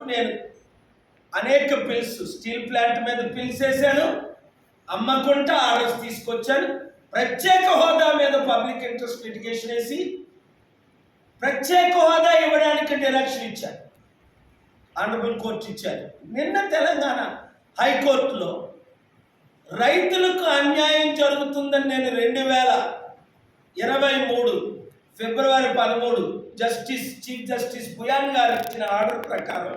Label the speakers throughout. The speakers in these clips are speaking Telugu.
Speaker 1: నేను అనేక పిల్స్ స్టీల్ ప్లాంట్ మీద పిల్స్ వేసాను అమ్మకుంటా ఆర్డర్స్ తీసుకొచ్చాను. ప్రత్యేక హోదా మీద పబ్లిక్ ఇంట్రెస్ట్ లిటిగేషన్ వేసి ప్రత్యేక హోదా ఇవ్వడానికి డైరెక్షన్ ఇచ్చాను. ఆనరబుల్ కోర్టు ఇచ్చారు. నిన్న తెలంగాణ హైకోర్టులో రైతులకు అన్యాయం జరుగుతుందని నేను రెండు వేల ఇరవై మూడు ఫిబ్రవరి పదమూడు జస్టిస్ చీఫ్ జస్టిస్ పుయాన్ గారు ఇచ్చిన ఆర్డర్ ప్రకారం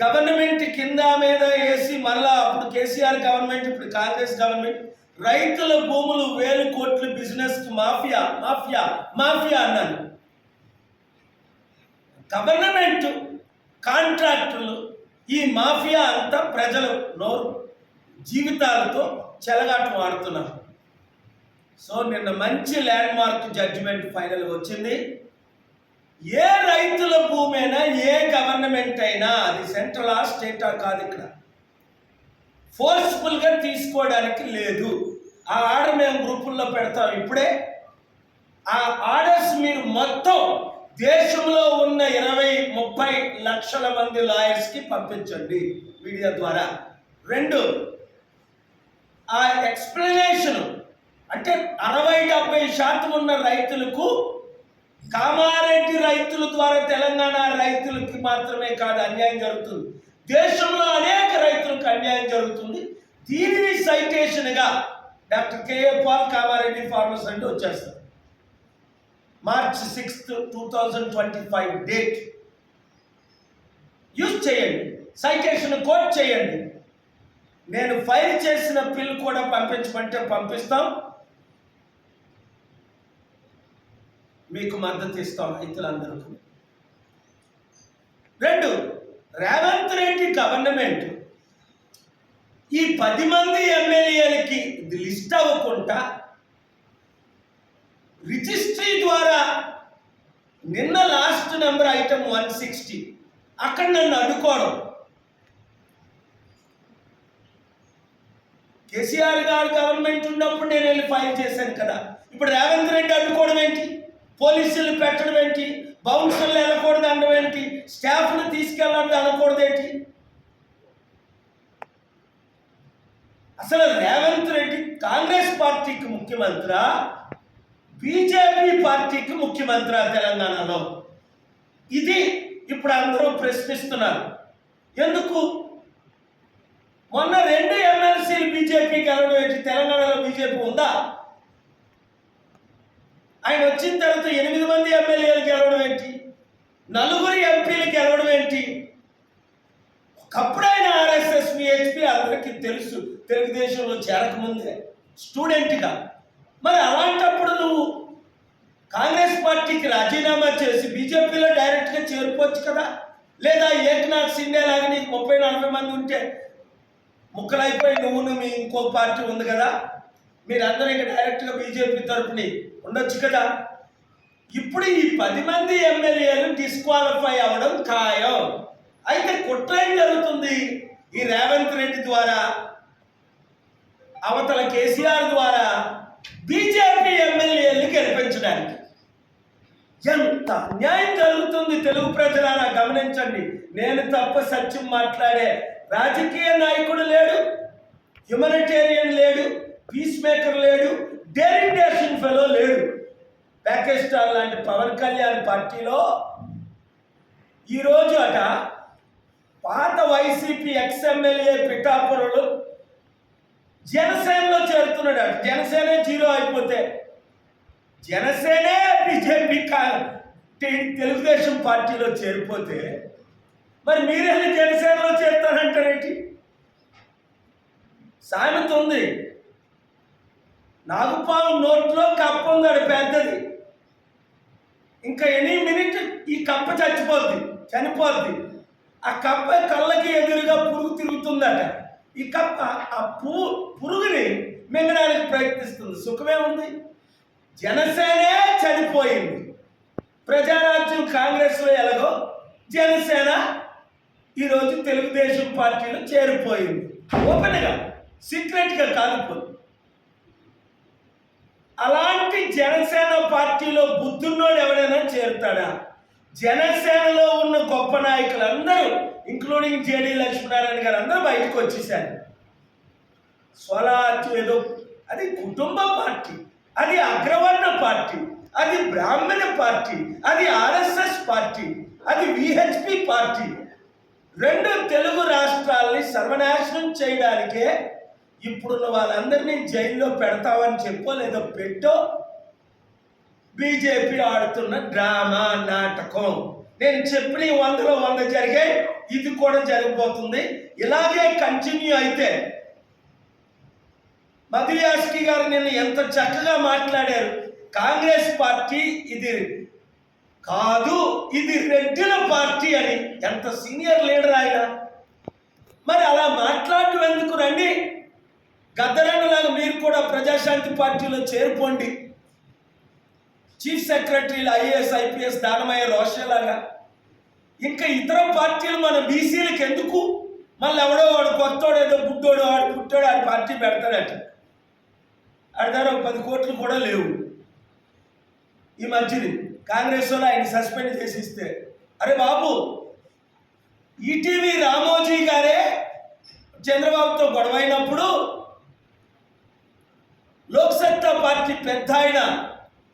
Speaker 1: గవర్నమెంట్ కింద మీద వేసి మళ్ళా అప్పుడు కేసీఆర్ గవర్నమెంట్ ఇప్పుడు కాంగ్రెస్ గవర్నమెంట్ రైతుల భూములు వేలు కోట్లు బిజినెస్ మాఫియా మాఫియా మాఫియా అన్నారు. గవర్నమెంట్ కాంట్రాక్టులు ఈ మాఫియా అంతా ప్రజలు నోరు జీవితాలతో చెలగాటం ఆడుతున్నారు. సో నిన్న మంచి ల్యాండ్ మార్క్ జడ్జిమెంట్ ఫైనల్ వచ్చింది. ఏ రైతుల భూమైనా ఏ గవర్నమెంట్ అయినా అది సెంట్రల్ స్టేటా కాదు ఇక్కడ. ఫోర్స్ఫుల్గా తీసుకోవడానికి లేదు. ఆ ఆర్డర్ మేము గ్రూపుల్లో పెడతాం ఇప్పుడే. ఆ ఆర్డర్స్ మీరు మొత్తం దేశంలో ఉన్న ఇరవై ముప్పై లక్షల మంది లాయర్స్కి పంపించండి మీడియా ద్వారా. రెండు ఆ ఎక్స్ప్లెనేషన్ అంటే అరవై డెబ్బై శాతం ఉన్న రైతులకు కామారెడ్డి రైతుల ద్వారా తెలంగాణ రైతులకి మాత్రమే కాదు అన్యాయం జరుగుతుంది. దేశంలో అనేక రైతులకు అన్యాయం జరుగుతుంది. దీనిని సైటేషన్గా doctor KA Paul Kamareddy farmers అంటే వచ్చేస్తారు March sixth two thousand twenty five date. Use చేయండి. సైటేషన్ కోట్ చేయండి. నేను ఫైల్ చేసిన బిల్ కూడా పంపించమంటే పంపిస్తాం. మీకు మద్దతు ఇస్తాం రైతులందరికీ రెండు రేవంత్ రెడ్డి గవర్నమెంట్ ఈ పది మంది ఎమ్మెల్యేలకి ఇది లిస్ట్ అవ్వకుండా రిజిస్ట్రీ ద్వారా నిన్న last number item one sixty అక్కడ నన్ను అడ్డుకోవడం. కేసీఆర్ గారు గవర్నమెంట్ ఉన్నప్పుడు నేను వెళ్ళి ఫైల్ చేశాను కదా. ఇప్పుడు రేవంత్ రెడ్డి అడ్డుకోవడం ఏంటి? పోలీసులు పెట్టడం ఏంటి? బౌన్సర్లు వెళ్ళకూడదు అనడం ఏంటి? స్టాఫ్ను తీసుకెళ్ళడం అనకూడదు ఏంటి? అసలు రేవంత్ రెడ్డి కాంగ్రెస్ పార్టీకి ముఖ్యమంత్రి? బీజేపీ పార్టీకి ముఖ్యమంత్రి తెలంగాణలో? ఇది ఇప్పుడు అందరూ ప్రశ్నిస్తున్నారు. ఎందుకు? మొన్న రెండు ఎమ్మెల్సీలు బీజేపీకి వెళ్ళడం ఏంటి? తెలంగాణలో బీజేపీ ఉందా? ఆయన వచ్చిన తర్వాత ఎనిమిది మంది ఎమ్మెల్యేలు గెలవడం ఏంటి? నలుగురు ఎంపీలు గెలవడం ఏంటి? ఒకప్పుడు ఆయన ఆర్ఎస్ఎస్ విహెచ్పి అందరికీ తెలుసు. తెలుగుదేశంలో చేరకముందే. స్టూడెంట్గా. మరి అలాంటప్పుడు నువ్వు కాంగ్రెస్ పార్టీకి రాజీనామా చేసి బీజేపీలో డైరెక్ట్గా చేరుకోవచ్చు కదా? లేదా ఏకనాథ్ సిండే లాగా నీకు ముప్పై నలభై మంది ఉంటే ముక్కలైపోయి నువ్వు మీ ఇంకో పార్టీ ఉంది కదా? మీరందరూ ఇంకా డైరెక్ట్గా బీజేపీ తరఫుని ఉండొచ్చు కదా? ఇప్పుడు ఈ పది మంది ఎమ్మెల్యేలు డిస్క్వాలిఫై అవ్వడం ఖాయం. అయితే కుట్ర ఏం జరుగుతుంది? ఈ రేవంత్ రెడ్డి ద్వారా అవతల కేసీఆర్ ద్వారా బీజేపీ ఎమ్మెల్యేలు గెలిపించడానికి. ఎంత అన్యాయం జరుగుతుంది తెలుగు ప్రజలారా? గమనించండి. నేను తప్ప సత్యం మాట్లాడే రాజకీయ నాయకుడు లేడు. హ్యుమనిటేరియన్ లేడు. పీస్ మేకర్ లేడు డేరింగ్ డేషన్ ఫెలో లేడు. పాకిస్తాన్ లాంటి పవన్ కళ్యాణ్ పార్టీలో ఈరోజు అట పాత వైసీపీ ఎక్స్ఎమ్మెల్యే ఎమ్మెల్యే జనసేనలో చేరుతున్నాడు అట. జనసేనే జీరో అయిపోతే జనసేనే బీజేపీ కా- తెలుగుదేశం పార్టీలో చేరిపోతే మరి మీరెళ్ళి జనసేనలో చేరుతారంటారేంటి? సామెత ఉంది. నాగుపాము నోట్లో కప్ప ఉందాడు పెద్దది. ఇంకా ఎనీ మినిట్ ఈ కప్ప చచ్చిపోద్ది చనిపోద్ది. ఆ కప్ప కళ్ళకి ఎదురుగా పురుగు తిరుగుతుందట. ఈ కప్ప ఆ పు పురుగుని మింగడానికి ప్రయత్నిస్తుంది. సుఖమే ఉంది. జనసేనే చనిపోయింది. ప్రజారాజ్యం కాంగ్రెస్లో ఎలాగో జనసేన ఈరోజు తెలుగుదేశం పార్టీలో చేరిపోయింది. ఓపెన్గా సీక్రెట్గా కాలిపోయింది అలాంటి జనసేన పార్టీలో బుద్ధున్నోడు ఎవడైనా చేరుతాడా? జనసేనలో ఉన్న గొప్ప నాయకులందరూ ఇంక్లూడింగ్ జేడీ లక్ష్మీనారాయణ గారు అందరూ బయటకు వచ్చేసారు స్వరాజ్ ఏదో అది కుటుంబ పార్టీ అది అగ్రవర్ణ పార్టీ అది బ్రాహ్మణ పార్టీ అది ఆర్ఎస్ఎస్ పార్టీ అది విహెచ్పి పార్టీ. రెండు తెలుగు రాష్ట్రాల్ని సర్వనాశనం చేయడానికే ఇప్పుడున్న వాళ్ళందరినీ జైల్లో పెడతామని చెప్పో లేదో పెట్టో బీజేపీ ఆడుతున్న డ్రామా నాటకం. నేను చెప్పిన వందలో వంద జరిగాయి ఇది కూడా జరిగిపోతుంది. ఇలాగే కంటిన్యూ అయితే మధుయాస్కి గారు నిన్న ఎంత చక్కగా మాట్లాడారు. కాంగ్రెస్ పార్టీ ఇది కాదు ఇది రెడ్డిల పార్టీ అని. ఎంత సీనియర్ లీడర్ ఆయన. మరి అలా మాట్లాడటం ఎందుకు రండి. గద్దరన్నలాగా మీరు కూడా ప్రజాశాంతి పార్టీలో చేరుకోండి. చీఫ్ సెక్రటరీలు ఐఏఎస్ ఐపీఎస్ దానమయ్య రోషలాగా. ఇంకా ఇతర పార్టీలు మన బీసీలకు ఎందుకు? మళ్ళీ ఎవడో వాడు కొత్తోడు ఏదో పుట్టోడో వాడు పుట్టాడు ఆడి పార్టీ పెడతాడట. ఆడి ఒక పది కోట్లు కూడా లేవు. ఈ మధ్యని కాంగ్రెస్ వాళ్ళు ఆయన సస్పెండ్ చేసి ఇస్తే అరే బాబు ఈటీవీ రామోజీ గారే చంద్రబాబుతో గొడవైనప్పుడు పార్టీ పెద్ద ఆయన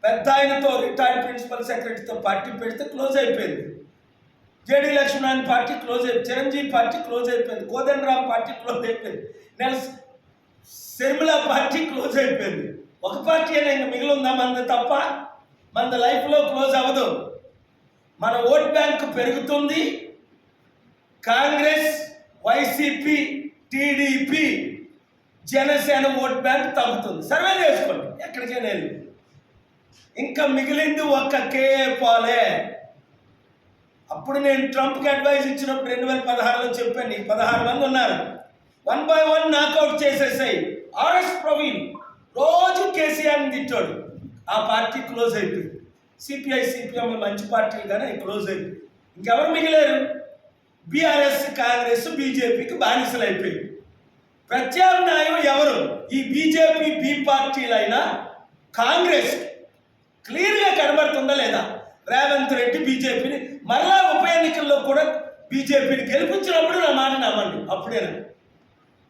Speaker 1: పెద్ద ఆయనతో రిటైర్డ్ ప్రిన్సిపల్ సెక్రటరీతో పార్టీ పెడితే క్లోజ్ అయిపోయింది. జేడీ లక్ష్మణ్ పార్టీ క్లోజ్ అయిపోయింది చిరంజీవి పార్టీ క్లోజ్ అయిపోయింది కోదండరామ్ పార్టీ క్లోజ్ అయిపోయింది నేను శర్మిల పార్టీ క్లోజ్ అయిపోయింది. ఒక పార్టీ అయినా ఇంకా మిగిలి ఉందా మనది తప్ప మన లైఫ్లో క్లోజ్ అవ్వదు. మన ఓట్ బ్యాంక్ పెరుగుతుంది. Congress YCP TDP Janasena vote bank తగ్గుతుంది సర్వే చేసుకోండి. ఎక్కడికైనా వెళ్ళి. ఇంకా మిగిలింది ఒక్క కేఏ పాలే అప్పుడు నేను ట్రంప్కి అడ్వైస్ ఇచ్చినప్పుడు రెండు వేల పదహారులో చెప్పాను. నీకు పదహారు మంది ఉన్నారు. వన్ బై వన్ నాకౌట్ చేసేసాయి. ఆర్ఎస్ ప్రవీణ్ రోజు కేసీఆర్ని తిట్టాడు. ఆ పార్టీ క్లోజ్ అయిపోయింది. సిపిఐ సిపిఎం మంచి పార్టీలు కానీ క్లోజ్ అయిపోయింది. ఇంకెవరు మిగిలారు? బీఆర్ఎస్ కాంగ్రెస్ బీజేపీకి బానిసలు అయిపోయింది ప్రత్యామ్నాయం ఎవరు? ఈ బీజేపీ బీ పార్టీలైనా కాంగ్రెస్. క్లియర్గా కనబడుతుందా లేదా? రేవంత్ రెడ్డి బీజేపీని మరలా ఉప ఎన్నికల్లో కూడా బీజేపీని గెలిపించినప్పుడు నా మాట నమ్మండి. అప్పుడేనా?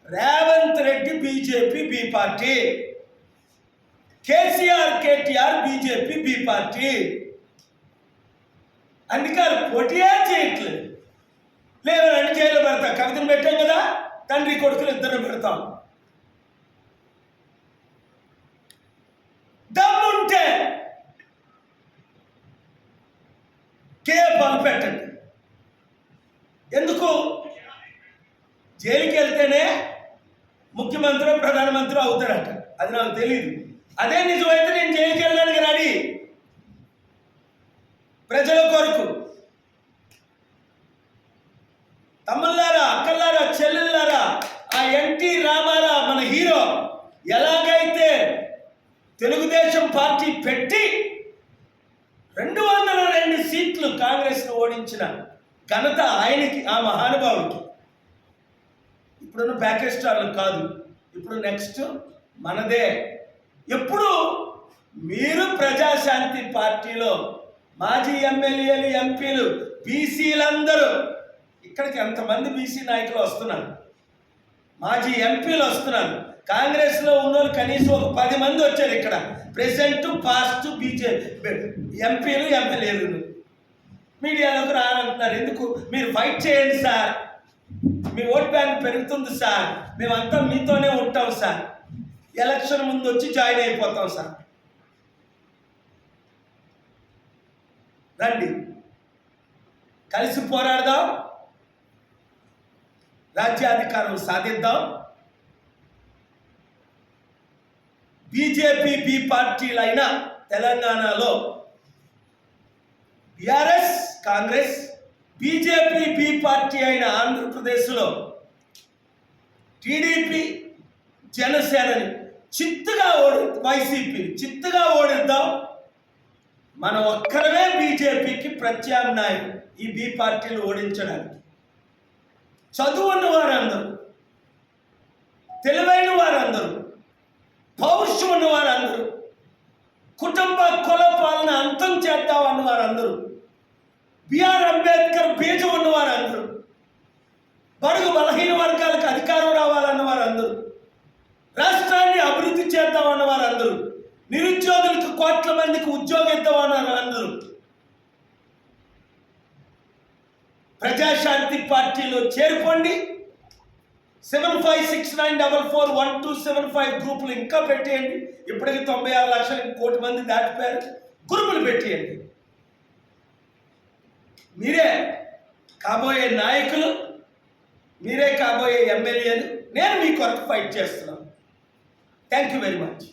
Speaker 1: Revanth Reddy BJP B party. KCR KTR BJP B party. అందుకే వాళ్ళు పోటీయే చేయట్లేదు. లేదు రెండు జైల్లో పెడతాం. కవితను పెట్టాం కదా? తండ్రి కొడుకులు ఇద్దరు పెడతాం. దమ్ముంటే కే పాలు పెట్టండి. ఎందుకు? జైలుకి వెళ్తేనే ముఖ్యమంత్రి ప్రధానమంత్రి అవుతారట అది నాకు తెలియదు అదే నిజమైతే నేను జైలుకి వెళ్ళడానికి రెడీ. ప్రజల కొరకు. తమ్ముళ్ళారా అక్కల్లారా చెల్లెళ్ళారా ఆ ఎన్టీ రామారా మన హీరో ఎలాగైతే తెలుగుదేశం పార్టీ పెట్టి రెండు వందల రెండు సీట్లు కాంగ్రెస్ను ఓడించిన ఘనత ఆయనకి ఆ మహానుభావుడికి. ఇప్పుడున్న ప్యాకేజ్ స్టార్లు కాదు. ఇప్పుడు నెక్స్ట్ మనదే. ఎప్పుడు మీరు ప్రజాశాంతి పార్టీలో మాజీ ఎమ్మెల్యేలు ఎంపీలు బీసీలందరూ ఇక్కడికి ఎంతమంది బీసీ నాయకులు వస్తున్నారు? మాజీ ఎంపీలు వస్తున్నారు. కాంగ్రెస్లో ఉన్నోళ్ళు కనీసం ఒక పది మంది వచ్చారు ఇక్కడ. ప్రెసెంట్ పాస్ట్ బీజే ఎంపీలు ఎమ్మెల్యేలు మీడియాలోకి రానంటున్నారు ఎందుకు? మీరు ఫైట్ చేయండి సార్. మీ ఓట్ బ్యాంక్ పెరుగుతుంది సార్. మేమంతా మీతోనే ఉంటాం సార్. ఎలక్షన్ ముందు వచ్చి జాయిన్ అయిపోతాం సార్. రండి. కలిసి పోరాడదాం. రాజ్యాధికారం సాధిద్దాం. బీజేపీ బి పార్టీలైన తెలంగాణలో BRS Congress BJP B party అయిన ఆంధ్రప్రదేశ్లో టీడీపీ జనసేనని చిత్తుగా ఓడి వైసీపీని చిత్తుగా ఓడిద్దాం. మనం ఒక్కరమే బీజేపీకి ప్రత్యామ్నాయం ఈ బి పార్టీలు ఓడించడానికి. చదువు ఉన్న వారందరూ తెలివైన వారందరూ పౌరుషం ఉన్న వారందరూ కుటుంబ కుల పాలన అంతం చేద్దామన్న వారందరూ బిఆర్ అంబేద్కర్ బీజం ఉన్న వారందరూ బడుగు బలహీన వర్గాలకు అధికారం రావాలన్న వారందరూ రాష్ట్రాన్ని అభివృద్ధి చేద్దామన్న వారందరూ నిరుద్యోగులకు కోట్ల మందికి ఉద్యోగం ఇద్దామన్న అందరూ ప్రజాశాంతి పార్టీలో చేరుకోండి. Seven five six nine double four one two seven five గ్రూపులు ఇంకా పెట్టేయండి. ఇప్పటికి తొంభై ఆరు లక్షల కోటి మంది దాటిపోయారు. గ్రూపులు పెట్టేయండి. మీరే కాబోయే నాయకులు మీరే కాబోయే ఎమ్మెల్యేలు నేను మీ కొరకు ఫైట్ చేస్తున్నాను. Thank you very much